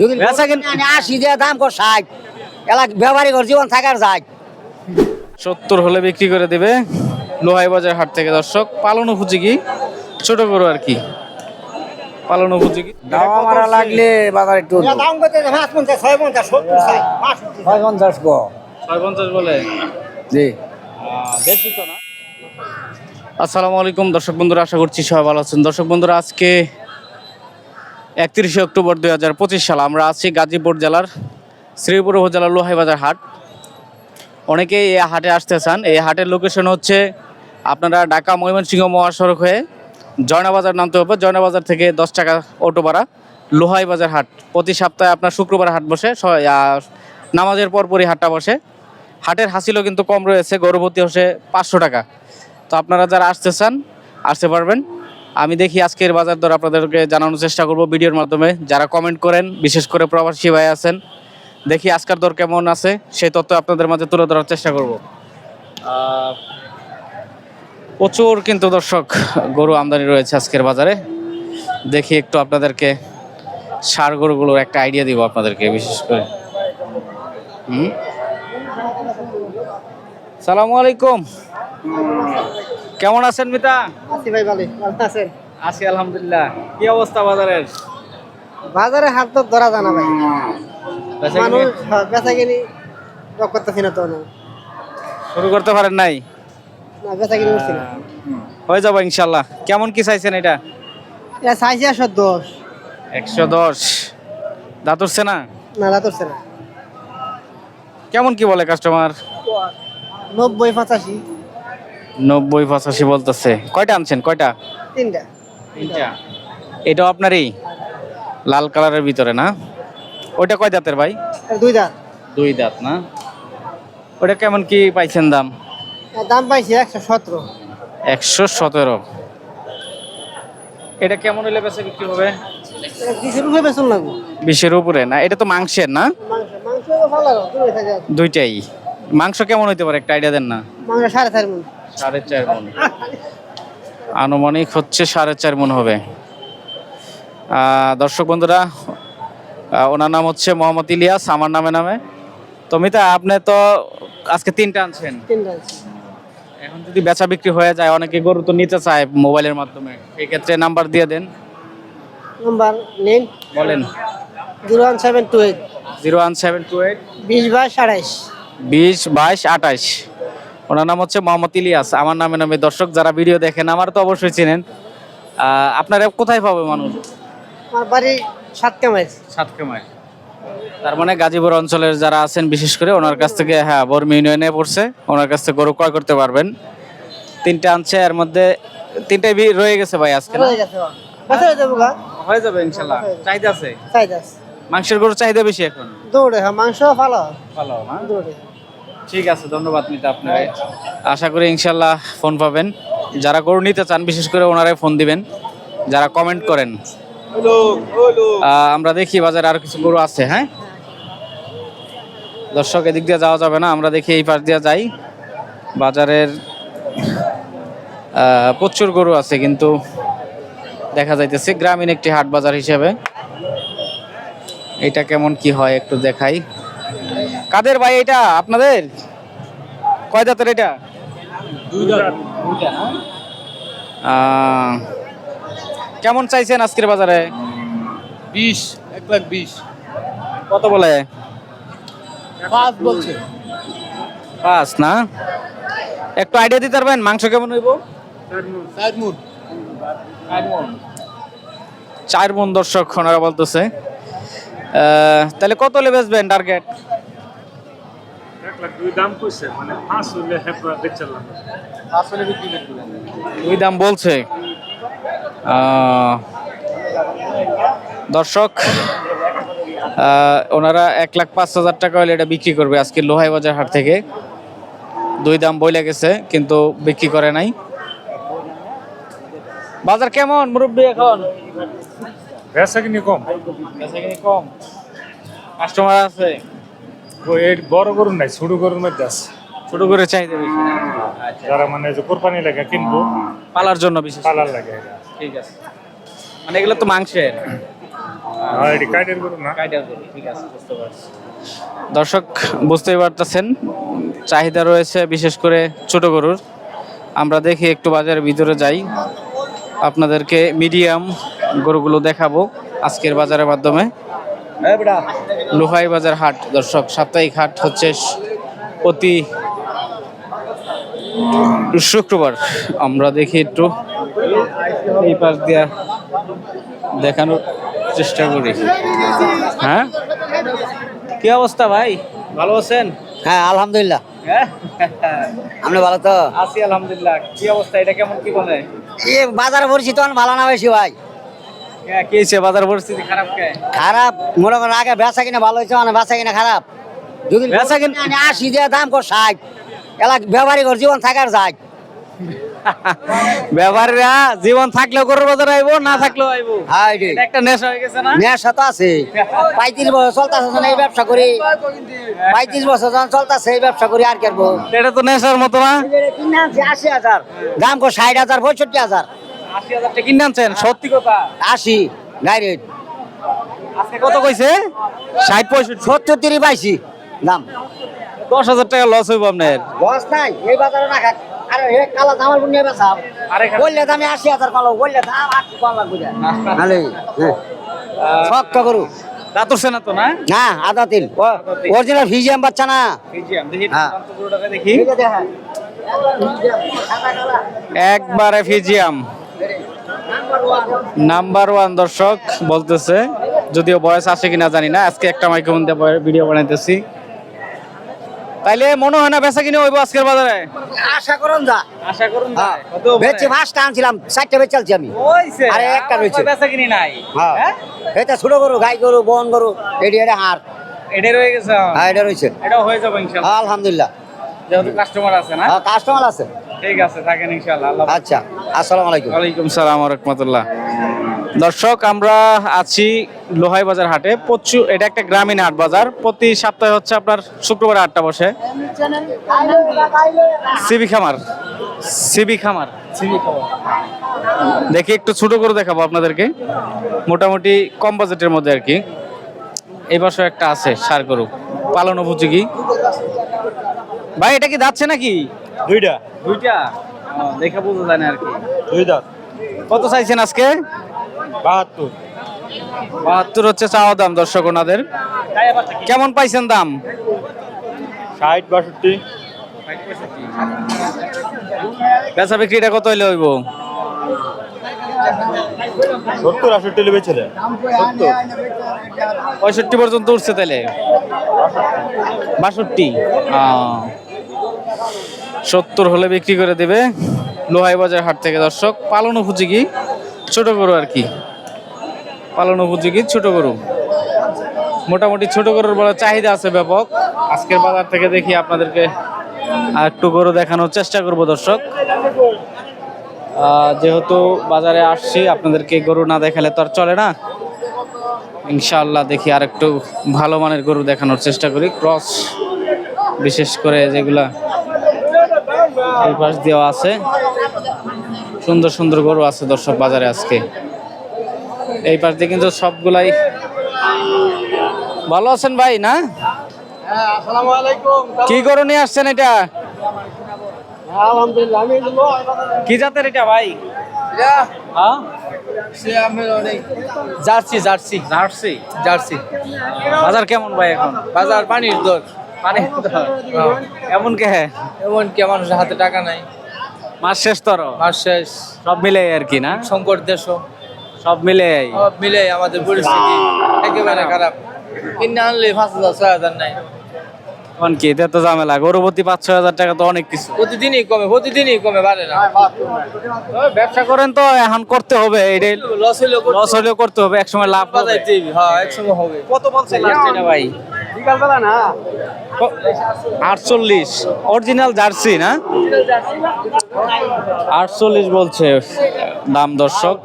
যদি আশি দিয়ে দাম কর ষাট এলাক ব্যবহারিক জীবন থাকার যায়। সত্তর হলে বিক্রি করে দেবে লোহাই বাজার হাট থেকে দর্শক। পালন উপযোগী ছোট গরু আর কি। পালন উপযোগী। দাওয়া মারা লাগলে বাজার একটু দাম করতে পাঁচ পঞ্চাশ ছয় পঞ্চাশ সত্তর ছয় পঞ্চাশ ছয় পঞ্চাশ বলে? জি। বেশি তো না। আসসালামু আলাইকুম দর্শক বন্ধুরা আশা করছি সবাই ভালো আছেন। দর্শক বন্ধুরা আজকে একত্রিশে অক্টোবর দুই হাজার পঁচিশ সাল আমরা আছি গাজীপুর জেলার শ্রীপুর উপজেলার লোহাই বাজার হাট। অনেকেই এই হাটে আসতে চান। এই হাটের লোকেশন হচ্ছে আপনারা ঢাকা ময়মনসিংহ মহাসড়ক হয়ে জয়নাবাজার নামতে হবে। জয়নাবাজার থেকে দশ টাকা অটো ভাড়া লোহাই বাজার হাট। প্রতি সপ্তাহে আপনার শুক্রবার হাট বসে নামাজের পরপরই হাটটা বসে। হাটের হাসিলও কিন্তু কম রয়েছে গর্ভবতী হচ্ছে পাঁচশো টাকা। তো আপনারা যারা আসতে চান, আসতে পারবেন। আমি দেখি আজকের বাজার দর আপনাদেরকে জানানোর চেষ্টা করব ভিডিওর মাধ্যমে। যারা কমেন্ট করেন, বিশেষ করে প্রবাসী ভাই আছেন, দেখি আজকের দর কেমন আছে, সেই তথ্য আপনাদের মাঝে তুলে ধরার চেষ্টা করব। প্রচুর কিন্তু দর্শক গরু আমদানি রয়েছে আজকের বাজারে। দেখি একটু আপনাদেরকে সার গরুগুলোর একটা আইডিয়া দিব আপনাদেরকে, বিশেষ করে। হুম? সালামু আলাইকুম। কেমন আছেন মিতা? আছি ভাই ভালো ভালো আছেন? আছি আলহামদুলিল্লাহ। কি অবস্থা বাজারের? বাজারে হাট তো ধরা জানা ভাই। মানুষ হ্যাঁ, বেচা কিনি করতেছি না তো শুরু করতে পারেন নাই? না বেচা কিনি করছি না। হয়ে যাব ইনশাল্লাহ। কেমন কি চাইছেন এটা? এটা চাইছি একশো দশ। একশো দশ। দাঁতরছে না? না রাতরছে না। কেমন কি বলে কাস্টমার নব্বই পঁচাশি। নব্বই পঁচাশি বলতেছে। কয়টা আনছেন? কয়টা? তিনটা। তিনটা। এটাও আপনারই? লাল কালারের ভিতরে না? ওইটা কয় দাঁতের ভাই? দুই দাঁত। দুই দাঁত না? ওটা কেমন কি পাইছেন দাম? দাম পাইছি একশো সতেরো। একশো সতেরো। এটা কেমন হলে বেচা বিক্রি হবে? বিশের উপরে বেতন লাগবো। বিশের উপরে না? এটা তো মাংসের না? দুইটাই। মাংস কেমন হইতে পারে? একটা আইডিয়া দেন না। মাংস সাড়ে চার মন। সাড়ে চার মন। আনুমানিক হচ্ছে সাড়ে চার মন হবে। দর্শক বন্ধুরা ওনার নাম হচ্ছে মোহাম্মদ ইলিয়াস আমার নামে নামে। তো মিতা আপনি তো আজকে তিনটা আনছেন। এখন যদি বেচা বিক্রি হয়ে যায় অনেকে গরু তো নিতে চায় মোবাইলের মাধ্যমে। সেই ক্ষেত্রে নাম্বার দিয়ে দেন। নাম্বার নিন। বলেন। Zero one seven two eight. Zero one seven two eight. বিশ বাইশ বিশ বাইশ আঠাইশ। ওনার নাম হচ্ছে মোহাম্মদ ইলিয়াস। আমার নামে নামে দর্শক যারা ভিডিও দেখেন আমার তো অবশ্যই চিনেন। আপনারা কোথায় পাবে মানুষ? আমার বাড়ি সাত কামাইশ তার মানে গাজীপুর অঞ্চলের যারা আছেন বিশেষ করে ওনার কাছ থেকে হ্যাঁ বর্মি ইউনিয়নে পড়ছে। ওনার কাছ থেকে গরু ক্রয় করতে পারবেন। তিনটা আনছে এর মধ্যে তিনটাই রয়ে গেছে ভাই আজকে হয়ে যাব ইনশাল্লাহ। চাহিদা আছে? চাইদাস মাংসের গরু চাহিদা বেশি এখন? দৌড়ে হ্যাঁ মাংস ভালো। ভালো দৌড়ে। ঠিক আছে, ধন্যবাদ মিতা আপনাকে। আশা করি ইনশাল্লাহ ফোন পাবেন। যারা গরু নিতে চান, বিশেষ করে ওনারাই ফোন দিবেন। যারা কমেন্ট করেন। আমরা দেখি বাজারে আরও কিছু গরু আছে হ্যাঁ? দর্শক, এদিক দিয়ে যাওয়া যাবে না, আমরা দেখি এই পাশ দিয়ে যাই। বাজারের প্রচুর গরু আছে, কিন্তু দেখা যাইতেছে গ্রামীণ একটি হাট বাজার হিসেবে। এটা কেমন কি হয় একটু দেখাই। কাদের ভাই এটা? আপনাদের? কয় দাঁতের এটা? কেমন চাইছেন আজকের বাজারে? বিশ এক লাখ বিশ। কত বলে? পাঁচ বলছে। পাঁচ না? একটু আইডিয়া দিতে পারবেন? মাংস কেমন হইব? চার মন। দর্শক ওনারা বলতেছে। তাহলে কত হলে বেচবেন টার্গেট লাখ দুই দাম কইছে মানে পাঁচ হইলে হেপরা বেচালাম দুই দাম বলছে। দর্শক ওনারা এক লাখ পাঁচ হাজার টাকা হলে এটা বিক্রি করবে আজকে লোহাই বাজার হাট থেকে। দুই দাম বইলে গেছে কিন্তু বিক্রি করে নাই। বাজার কেমন মুরব্বী এখন? বেচা কিনি কম। কম। কাস্টমার আছে? বড় গরু নাই ছোট গরুর মধ্যে আছে। ছোট করে চাহিদা বেশি। যারা মানে যে কোরবানি লাগে কিনবো পালার জন্য বিশেষ পালার লাগে ঠিক আছে। মানে এগুলো তো মাংসের। হ্যাঁ দর্শক বুঝতেই পারতেছেন চাহিদা রয়েছে বিশেষ করে ছোট গরুর। আমরা দেখি একটু বাজারের ভিতরে যাই। আপনাদেরকে মিডিয়াম গরুগুলো দেখাবো আজকের বাজারের মাধ্যমে। লোহাই বাজার হাট দর্শক সাপ্তাহিক হাট হচ্ছে প্রতি শুক্রবার। আমরা দেখি একটু এই পাশ দিয়া দেখানোর চেষ্টা করি। হ্যাঁ? কি অবস্থা ভাই? ভালো আছেন? হ্যাঁ আলহামদুলিল্লাহ। হ্যাঁ? আপনি ভালো তো? আছি আলহামদুলিল্লাহ। কি অবস্থা? এটা কেমন কি বলে? বাজারে পরিচিত ভালো না বেশি ভাই। হ্যাঁ, বাজার পরিস্থিতি খারাপ কে? খারাপ। মনে করেন আগে বেচা কিনা ভালো হয়েছে মানে বেচা কিনা খারাপ। যদি বেচা কিনা- কিনা আশি দিয়ে দাম কর ষাট। এলা ব্যবহারিক জীবন থাকার যায় ব্যাপারীরা জীবন থাকলেও গরুর বাজার আইবো না থাকলেও আইবো? হাই একটা নেশা হয়ে গেছে না? নেশা তো আছে। পঁয়ত্রিশ বছর চলতেছে এই ব্যবসা করি। পঁয়ত্রিশ বছর যখন চলতেছে এই ব্যবসা করি আর করব এটা তো নেশার মতো না? হাজার দাম কর ষাট হাজার পঁয়ষট্টি হাজার। আশি হাজার টাকা কিনে আনছেন? সত্যি কথা? আশি ডাইরেক্ট আজকে কত কইছে? ষাট পঁয়ষট্টি। সত্তর তিরিশ পাইছি দাম। দশ হাজার টাকা লস হইব আপনার। লস নাই এই বাজারে না খাক। আরে হে কালা জামাল বুনিয়ে বেচাম আরে বললে দামে আশি হাজার কলো বললে দাম আটশো কম লাগবে যা শক্ত করু দাঁতরছে না তো না? না আদা তিল। অরিজিনাল ফিজিয়াম বাচ্চা না। ফিজিয়াম দেখি হ্যাঁ। দেখি। একবারে ফিজিয়াম নাম্বার ওয়ান। দর্শক বলতেছে যদিও বয়স আছে কিনা জানি না আজকে একটা মাইক্রোফোন দিয়ে ভিডিও বানাইতেছি। তাইলে মনে হয় না বেচা কিনে হইব আজকের বাজারে? আশা করুন যা। আশা করুন হ্যাঁ। পাঁচটা আনছিলাম চারটা আমি। আরে একটা রয়েছে। বেচা কিনি নাই। হ্যাঁ। এটা ছোট গরু গাই গরু বন গরু এটি এটা হার এটা রয়ে গেছে। হ্যাঁ এটা রয়েছে। এটা হয়ে যাবে ইনশাআল্লাহ আলহামদুলিল্লাহ। যেহেতু কাস্টমার আছে না? হ্যাঁ কাস্টমার আছে। ঠিক আছে থাকেন ইনশাআল্লাহ। আচ্ছা আসসালামু আলাইকুম। ওয়ালাইকুম সালাম রহমতুল্লাহ দর্শক আমরা আছি লোহাই বাজার হাটে। প্রচুর এটা একটা গ্রামীণ হাট বাজার। প্রতি সপ্তাহে হচ্ছে আপনার শুক্রবার হাটটা বসে। সিবি খামার। সিবি খামার। দেখি একটু ছোট করে দেখাবো আপনাদেরকে। মোটামুটি কম বাজেটের মধ্যে আর কি। এই বছর একটা আছে সার গরু। পালন উপযোগী। ভাই এটা কি যাচ্ছে নাকি? দুইটা? দুইটা? দেখে বোঝা যায় না আর কি। দুই দাঁত। কত চাইছেন আজকে? বাহাত্তর। বাহাত্তর হচ্ছে চাওয়া দাম দর্শক ওনাদের। কেমন পাইছেন দাম? ষাট বাষট্টি। বেচা বিক্রিটা কত হইলে হইব? সত্তর আষট্টি লেবে ছেলে পঁয়ষট্টি পর্যন্ত উঠছে তাহলে বাষট্টি। সত্তর হলে বিক্রি করে দেবে লোহাই বাজার হাট থেকে দর্শক। পালন উপযোগী, ছোট গরু আর কি। পালন উপযোগী, ছোট গরু। মোটামুটি ছোট গরুর বড় চাহিদা আছে ব্যাপক। আজকের বাজার থেকে দেখি আপনাদেরকে আর একটু গরু দেখানোর চেষ্টা করব দর্শক। যেহেতু বাজারে আসছি, আপনাদেরকে গরু না দেখালে তো আর চলে না। ইনশাআল্লাহ দেখি আর একটু ভালো মানের গরু দেখানোর চেষ্টা করি। ক্রস, বিশেষ করে যেগুলা এই পাশ দেওয়া আছে। সুন্দর সুন্দর গরু আছে দর্শক বাজারে আজকে। এই পাশ দিয়ে কিন্তু সবগুলাই ভালো আছেন ভাই না? কি গরু নিয়ে আসছেন এটা? কি জাতের এটা ভাই? হ্যাঁ? Jersey jersey jersey. জার্সি। বাজার কেমন ভাই এখন? বাজার পানির দর। পানি এমন কে এমন কি মানুষের হাতে টাকা নাই। মাস শেষ তর? মাস শেষ। সব মিলে আর কি না? সংকট দেশ সব মিলে। সব মিলে আমাদের পরিস্থিতি একেবারে খারাপ। কিনে আনলে পাঁচ হাজার ছয় হাজার নাই। কোন কি এটা তো ঝামেলা। গরুপতি পাঁচ ছয় হাজার টাকা তো অনেক কিছু। প্রতিদিনই কমে প্রতিদিনই কমে বাড়ে না। ব্যবসা করেন তো এখন করতে হবে। এটাই লস করতে লস হলেও করতে হবে একসময় লাভ। হ্যাঁ একসময় হবে। কত বলছে লাস্ট এটা ভাই? বিকালবেলা না? আটচল্লিশ। অরিজিনাল জার্সি না? আটচল্লিশ বলছে দাম দর্শক।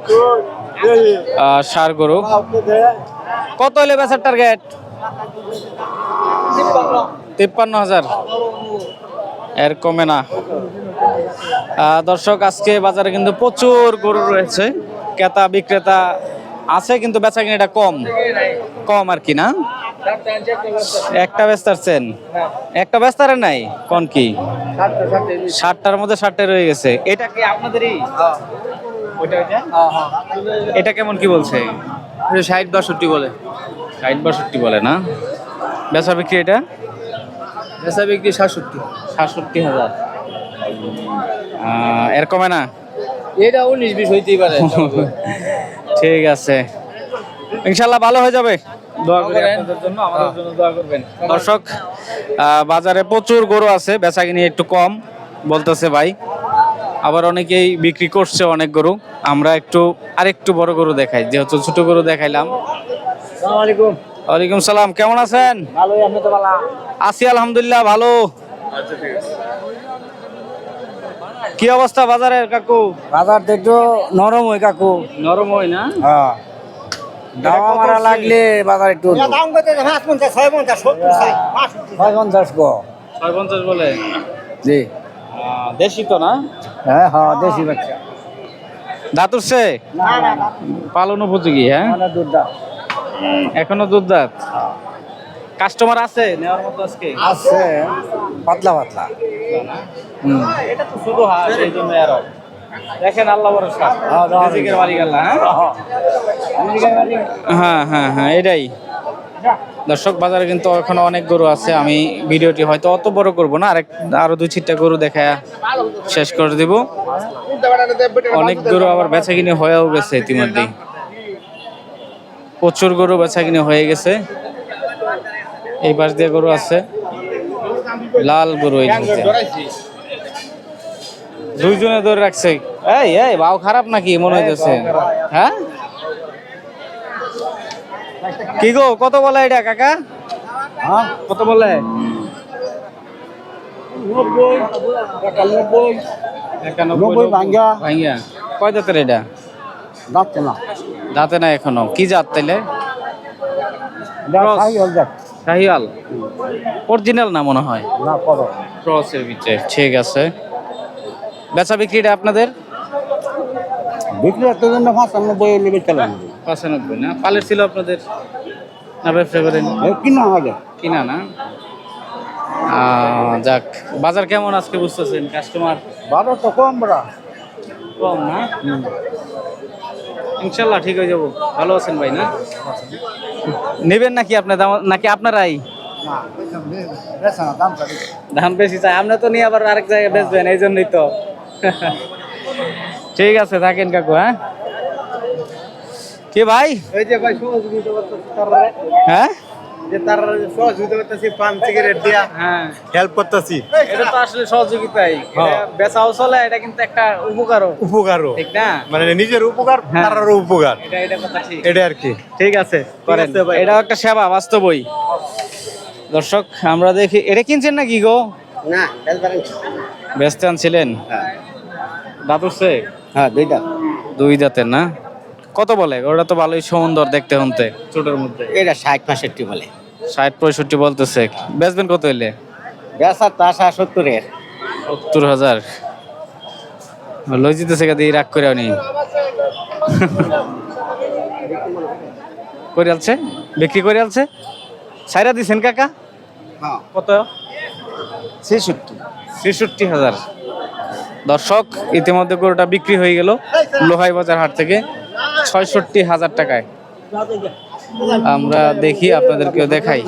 ষাঁড় গরু। কত হলে বেচার টার্গেট তিপ্পান্ন হাজার। এর কমে না। দর্শক, আজকে বাজারে কিন্তু প্রচুর গরু রয়েছে। ক্রেতা, বিক্রেতা আছে, কিন্তু বেচা কিনাটা কম। কম আর কি না? একটা বেচতারছেন একটা বেচতারে নাই কোন কি? ষাটটার মধ্যে ষাটটা রয়ে গেছে। এটা কি আপনাদেরই? এটা কেমন কি বলছে? ষাট বাষট্টি বলে। ষাট বাষট্টি বলে না? বেচা বিক্রি এটা? বেচা বিক্রি সাতষট্টি। সাতষট্টি হাজার। আহ, এর কমে না? এটা উনিশ বিশ হইতেই পারে। ঠিক আছে। ইনশাল্লাহ ভালো হয়ে যাবে। দোয়া করি আপনাদের জন্য আমাদের জন্য দোয়া করবেন। দর্শক বাজারে প্রচুর গরু আছে বেচা কিনি একটু কম বলতেছে ভাই। আবার অনেকেই বিক্রি করছে অনেক গরু। আমরা একটু আরেকটু বড় গরু দেখাই যেহেতু ছোট গরু দেখাইলাম। ওয়ালাইকুম সালাম কেমন আছেন? আছি আলহামদুলিল্লাহ ভালো। কি অবস্থা বাজারের কাকু? বাজার একটু নরম হয় কাকু। নরম হয় না? হ্যাঁ। দাওয়া মারা লাগলে বাজার একটু দাম কত? পাঁচ পঞ্চাশ ছয় পঞ্চাশ সত্তর ছয় পঞ্চাশ গো। ছয় পঞ্চাশ বলে? জি। দেশি তো না? হ্যাঁ হ্যাঁ দেশি বাচ্চা। দাঁত উঠছে? না না না। পালন উপযোগী হ্যাঁ? মানে এখনও দুধ দাঁত? কাস্টমার আছে নেওয়ার মতো আজকে? আছে পাতলা পাতলা। হুম। এটা তো শুধু হাট এই জন্য আরও। দেখেন আল্লাহ ভরসা। হ্যাঁ, হ্যাঁ। রিজিকের মালিক আল্লাহ হ্যাঁ? হ্যাঁ হ্যাঁ। হ্যাঁ এটাই। দর্শক বাজারে কিন্তু এখনও অনেক গরু আছে। আমি ভিডিওটি হয়তো অত বড় করব না আরেক আরও দুই চারটা গরু দেখা শেষ করে দিব। অনেক গরু আবার বেচা কিনে হয়েও গেছে ইতিমধ্যেই। প্রচুর গরু বেচা কিনে হয়ে গেছে। এই পাশ দিয়ে গরু আছে। লাল গরু এই। দুইজনে ধরে রাখছে। এই এই বাউ খারাপ নাকি? মনে হইতেছে। হ্যাঁ? কি গো কত বলে এটা কাকা? হ্যাঁ কত বলে? কয় দাঁতের এটা? না। দাঁতে না এখনও। কি জাত তাইলে? শাহিয়াল অরিজিনাল না মনে হয়? না ক্রসের ভিতরে। ঠিক আছে। বেচা বিক্রিটা আপনাদের? বিক্রি একটা জন্য পাঁচানব্বই নেবে চলেন পঁচানব্বই না? পালের ছিল আপনাদের? না ব্যবসা করেন কিনা হবে। কিনা না? যাক বাজার কেমন আজকে বুঝতেছেন কাস্টমার বারো তো কম বড়া। কম না? ইনশাল্লাহ ঠিক হয়ে যাব। ভালো আছেন ভাই না? নেবেন নাকি আপনার দাম- নাকি আপনারাই? না বেশ না দাম কাটি দাম বেশি চাই। আপনি তো নিয়ে আবার আরেক জায়গায় বেচবেন এই জন্যই তো। ঠিক আছে থাকেন কাকু হ্যাঁ? কি ভাই? এই যে ভাই সহযোগিতা করতেছি তারা হ্যাঁ? যে তারা সহযোগিতা করতেছি পান সিগারেট দিয়া হ্যাঁ। হেল্প করতেছি। এটা তো আসলে সহযোগিতাই। এটা বেচাও চলে এটা কিন্তু একটা উপকারও। উপকারও। ঠিক না? মানে নিজের উপকার হ্যাঁ। উপকার। এটা এটা কথা ঠিক। এটা আর কি। ঠিক আছে করেন। এটাও একটা সেবা বাস্তবই দর্শক আমরা দেখি এটা কিনছেন নাকি গো? না ব্যস্ত আনছিলেন? দাঁত উঠছে হ্যাঁ দুইটা। দুই দাঁতের না? কত বলে? ওটা তো ভালোই সুন্দর দেখতে হতে ছোটোর মধ্যে। এটা ষাট পঁয়ষট্টি বলে। ষাট পঁয়ষট্টি বলতেছে। বেচবেন কত হইলে? বেসার তো আশা সত্তরের। সত্তর হাজার। লই জিতেছে কাদি রাগ করে নি করে আলছে? বিক্রি করে আলছে? সাইরা দিছেন কাকা? হ্যাঁ। কত? ছেষট্টি। ছেষট্টি হাজার। দর্শক, ইতিমধ্যে গরুটা বিক্রি হয়ে গেল লোহাই বাজার হাট থেকে ছয়ষট্টি হাজার টাকায়। আমরা দেখি, আপনাদেরকেও দেখাই।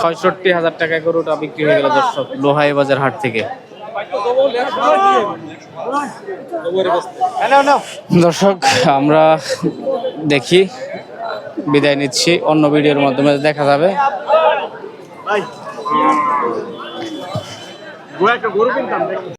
ছয়ষট্টি হাজার টাকায় গরুটা বিক্রি হয়ে গেল দর্শক, লোহাই বাজার হাট থেকে। দর্শক, আমরা দেখি, বিদায় নিচ্ছি। অন্য ভিডিওর মাধ্যমে দেখা যাবে। একটা গরু কিনতাম